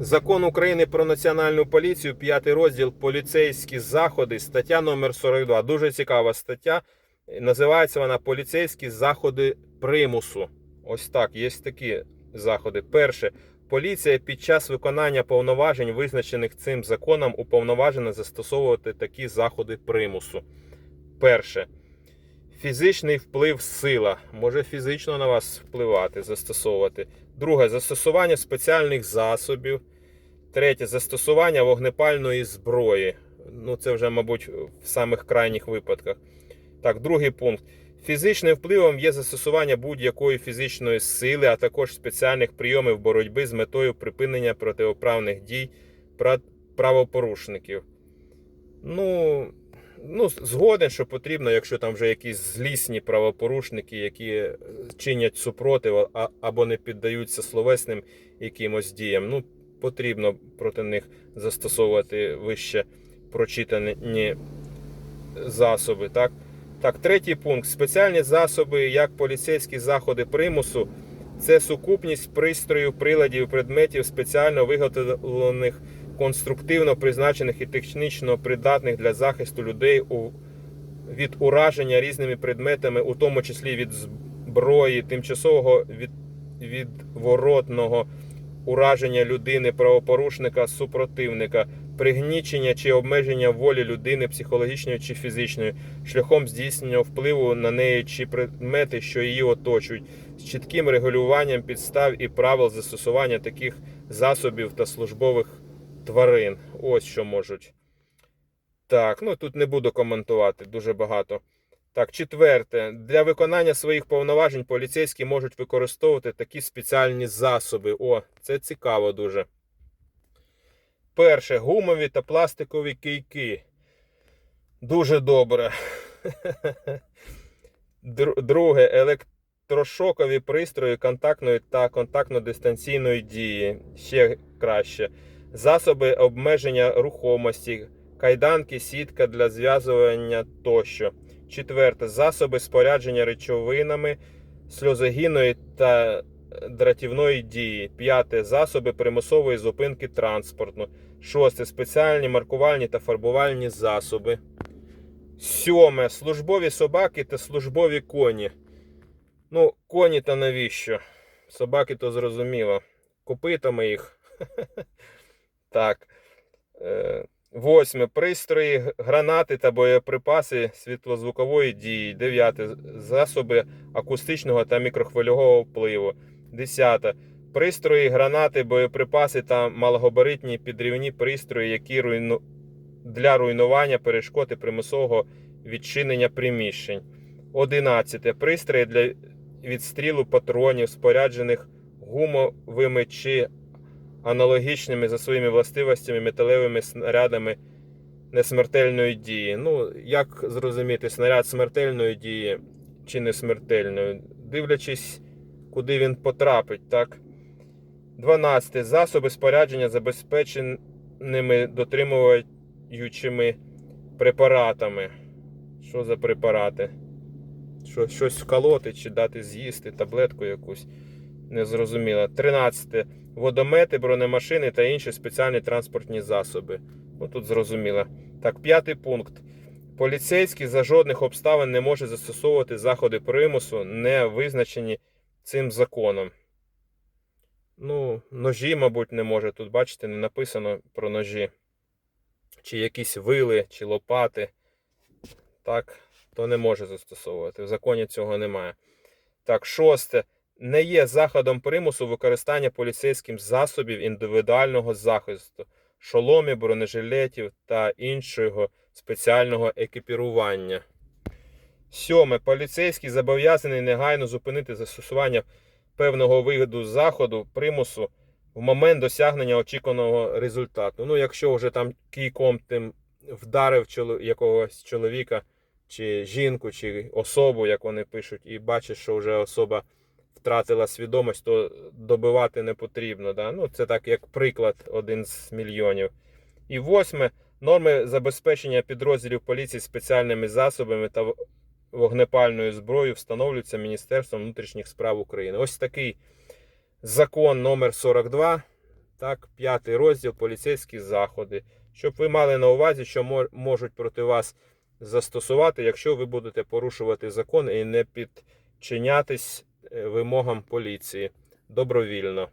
Закон України про національну поліцію, п'ятий розділ поліцейські заходи, стаття номер 42. Дуже цікава стаття. Називається вона Поліцейські заходи примусу. Ось так, є такі заходи. Перше. Поліція під час виконання повноважень, визначених цим законом, уповноважена застосовувати такі заходи примусу. Перше. Фізичний вплив сила. Може фізично на вас впливати, застосовувати. Друге застосування спеціальних засобів. Третє застосування вогнепальної зброї. Ну, це вже, мабуть, в самих крайніх випадках. Так, другий пункт. Фізичним впливом є застосування будь-якої фізичної сили, а також спеціальних прийомів боротьби з метою припинення протиправних дій правопорушників. Ну, ну, згоден, що потрібно, якщо там вже якісь злісні правопорушники, які е, чинять супротив або не піддаються словесним якимось діям. Ну, потрібно проти них застосовувати вище прочитані засоби. Так? Так, третій пункт. Спеціальні засоби, як поліцейські заходи примусу, це сукупність пристроїв, приладів, предметів, спеціально виготовлених, конструктивно призначених і технічно придатних для захисту людей у, від ураження різними предметами, у тому числі від зброї, тимчасового від, відворотного ураження людини, правопорушника, супротивника, пригнічення чи обмеження волі людини психологічної чи фізичної, шляхом здійснення впливу на неї чи предмети, що її оточують, з чітким регулюванням підстав і правил застосування таких засобів та службових тварин. Ось що можуть. Так, ну тут не буду коментувати дуже багато. Так, четверте. Для виконання своїх повноважень поліцейські можуть використовувати такі спеціальні засоби. О, це цікаво дуже. Перше, гумові та пластикові кийки. Дуже добре. Друге, електрошокові пристрої контактної та контактно-дистанційної дії. Ще краще. Засоби обмеження рухомості, кайданки, сітка для зв'язування тощо. Четверте. Засоби спорядження речовинами сльозогінної та дратівної дії. П'яте. Засоби примусової зупинки транспорту. Шосте. Спеціальні маркувальні та фарбувальні засоби. Сьоме. Службові собаки та службові коні. Ну, коні та навіщо? Собаки то зрозуміло. Копитами їх. Так. Е, Восьме. Пристрої, гранати та боєприпаси світлозвукової дії. Дев'яте. Засоби акустичного та мікрохвильового впливу. Десяте. Пристрої, гранати, боєприпаси та малогабаритні підрівні пристрої, які руйну... для руйнування перешкод і примусового відчинення приміщень. Одинадцяте. Пристрої для відстрілу патронів, споряджених гумовими чи аналогічними за своїми властивостями металевими снарядами несмертельної дії. Ну, як зрозуміти, снаряд смертельної дії чи не смертельної, дивлячись, куди він потрапить, так? 12. Засоби спорядження забезпеченими дотримуючими препаратами. Що за препарати? Що, щось вколоти чи дати з'їсти, таблетку якусь. Незрозуміло. 13. Водомети, бронемашини та інші спеціальні транспортні засоби. Ну тут зрозуміло. Так, п'ятий пункт. Поліцейський за жодних обставин не може застосовувати заходи примусу, не визначені цим законом. Ну, ножі, мабуть, не може. Тут, бачите, не написано про ножі. Чи якісь вили, чи лопати. Так, то не може застосовувати. В законі цього немає. Так, шосте не є заходом примусу використання поліцейським засобів індивідуального захисту, шоломів, бронежилетів та іншого спеціального екіпірування. Сьоме. Поліцейський зобов'язаний негайно зупинити застосування певного виду заходу примусу в момент досягнення очікуваного результату. Ну, якщо вже там кійком тим вдарив якогось чоловіка, чи жінку, чи особу, як вони пишуть, і бачиш, що вже особа втратила свідомість, то добивати не потрібно. Да? Ну, це так як приклад один з мільйонів. І восьме. Норми забезпечення підрозділів поліції спеціальними засобами та вогнепальною зброєю встановлюються Міністерством внутрішніх справ України. Ось такий закон номер 42 Так, п'ятий розділ поліцейські заходи. Щоб ви мали на увазі, що можуть проти вас застосувати, якщо ви будете порушувати закон і не підчинятись вимогам поліції добровільно.